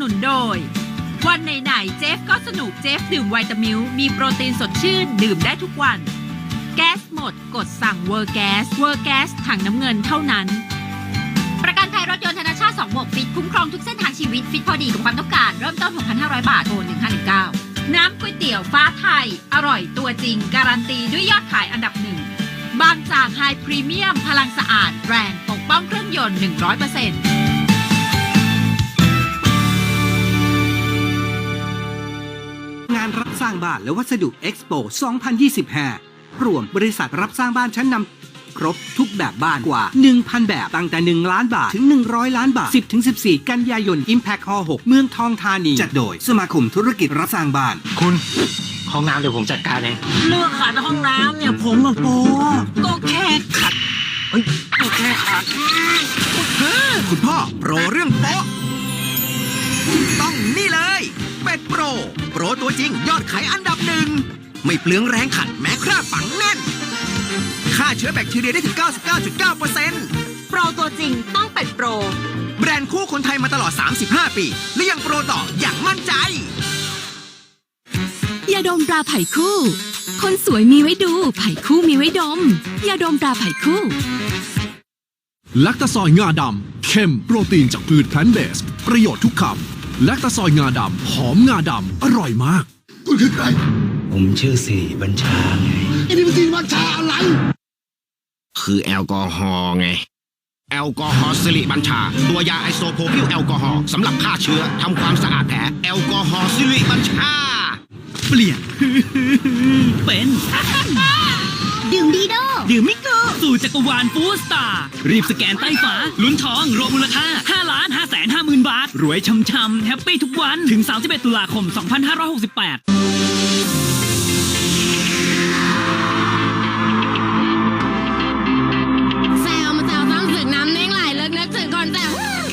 นุนโดย วันไหนๆเจฟก็สนุกเจฟดื่มไวตามิลมีโปรตีนสดชื่น ดื่มได้ทุกวัน แก๊สหมดกดสั่งเวอร์แก๊สเวอร์แก๊สถังน้ำเงินเท่านั้น ประกันภัยรถยนต์ธนาชาติ2บวกฟิตคุ้มครองทุกเส้นทางชีวิตฟิตพอดีกับความต้องการ เริ่มต้น 6,500 บาทโทร1519 น้ำก๋วยเตี๋ยวฟ้าไทย อร่อยตัวจริง การันตีด้วยยอดขายอันดับหนึ่งบางจากไฮพรีเมียมพลังสะอาดแรงปกป้องเครื่องยนต์ 100% สร้างบ้านและวัสดุเอ็กซ์โป2025 รวมบริษัทรับสร้างบ้านชั้นนำครบทุกแบบบ้านกว่า 1,000 แบบตั้งแต่ 1 ล้านบาท ถึง 100 ล้านบาท 10-14 กันยายน Impact Hall 6 เมืองทองธานี จัดโดยสมาคมธุรกิจรับสร้างบ้าน คุณ ห้องน้ำเดี๋ยวผมจัดการเองเลือกขัดห้องน้ำเนี่ยผมกับโปก็แค่ขัดเฮ้ยก็แค่ขาดคุณพ่อโปรเรื่องโป๊ะ รตัวจริง ยอดขายอันดับหนึ่ง ไม่เปลืองแรงขัดแม้คราบฝังแน่น ฆ่าเชื้อแบคทีเรียได้ถึง 99.9%โปรตัวจริงต้องเป็นโปร แบรนด์คู่คนไทยมาตลอด 35 ปี และยังโปรต่ออย่างมั่นใจ ยาดมตราไผ่คู่ คนสวยมีไว้ดู ไผ่คู่มีไว้ดม ยาดมตราไผ่คู่แลคตาซอยงาดำเข้มโปรตีนจากพืชแพลนต์เบส ประโยชน์ทุกคำ แลคตาซอยงาดำหอมงาดำอร่อยมาก คุณคือใคร ผมชื่อสี่บัญชาไงไอ้นี่มันสีบัญชาอะไร คือแอลกอฮอล์ไง แอลกอฮอล์สิริบัญชา ตัวยาไอโซโพพิลแอลกอฮอล์สำหรับฆ่าเชื้อทำความสะอาดแผลแอลกอฮอล์สิริบัญชา เปลี่ยน เป็น ดื่มดีโดดื่มมิโก สู่จักรวาลฟูสตาร์รีบสแกนใต้ฝาลุ้นทองรวมมูลค่า 5 ล้าน5แสน5หมื่นบาท รวยช่ำๆแฮปปี้ทุกวันถึง 31 ตุลาคม 2568แซวมาแซวซ้ำศึกน้ำเน่งไหลเลิกนึกถึงก่อนแต่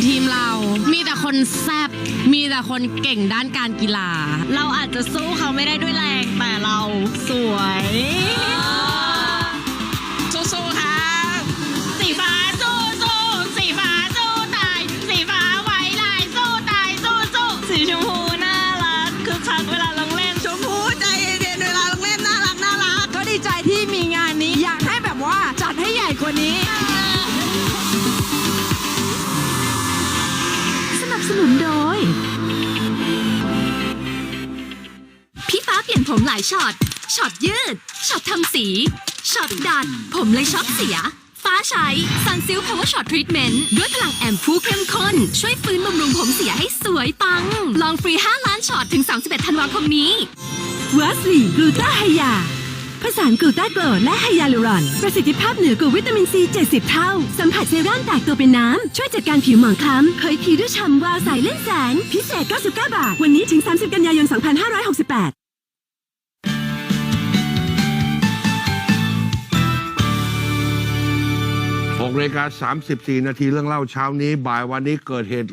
ทีมเรามีแต่คนแซบมีแต่คนเก่งด้านการกีฬา เราอาจจะสู้เขาไม่ได้ด้วยแรง แต่เราสวยสู้ๆค่ะ สีชมพูน่ารักคือคักเวลาลงเล่นชมพูใจเย็นเวลาลงเล่นน่ารักน่ารักก็ดีใจที่มีงานนี้อยากให้แบบว่าจัดให้ใหญ่กว่านี้ สนับสนุนโดย พี่ฟ้าเปลี่ยนผมหลายช็อตช็อตยืดช็อตทำสีช็อตดัดผมเลยช็อตเสีย ฟ้าใช้ Sunsilk Power Shot Treatment ด้วยพลังแอมพูเข้มข้น ช่วยฟื้นบำรุงผมเสียให้สวยปัง ลองฟรี 5 ล้านช็อตถึง 31 ธันวาคมนี้วัสลีกลูตาไฮยาผสานกลูตาโกรดและไฮยาลูรอน ประสิทธิภาพเหนือกว่าวิตามินซี 70 เท่า สัมผัสเซรั่มแตกตัวเป็นน้ำ ช่วยจัดการผิวหมองคล้ำเผยผิวด้วยฉ่ำวาวใสเล่นแสง พิเศษ 99 บาท วันนี้ถึง 30 กันยายน 2568 6นาฬิกา34 นาทีเรื่องเล่าเช้านี้บ่ายวันนี้เกิดเหตุ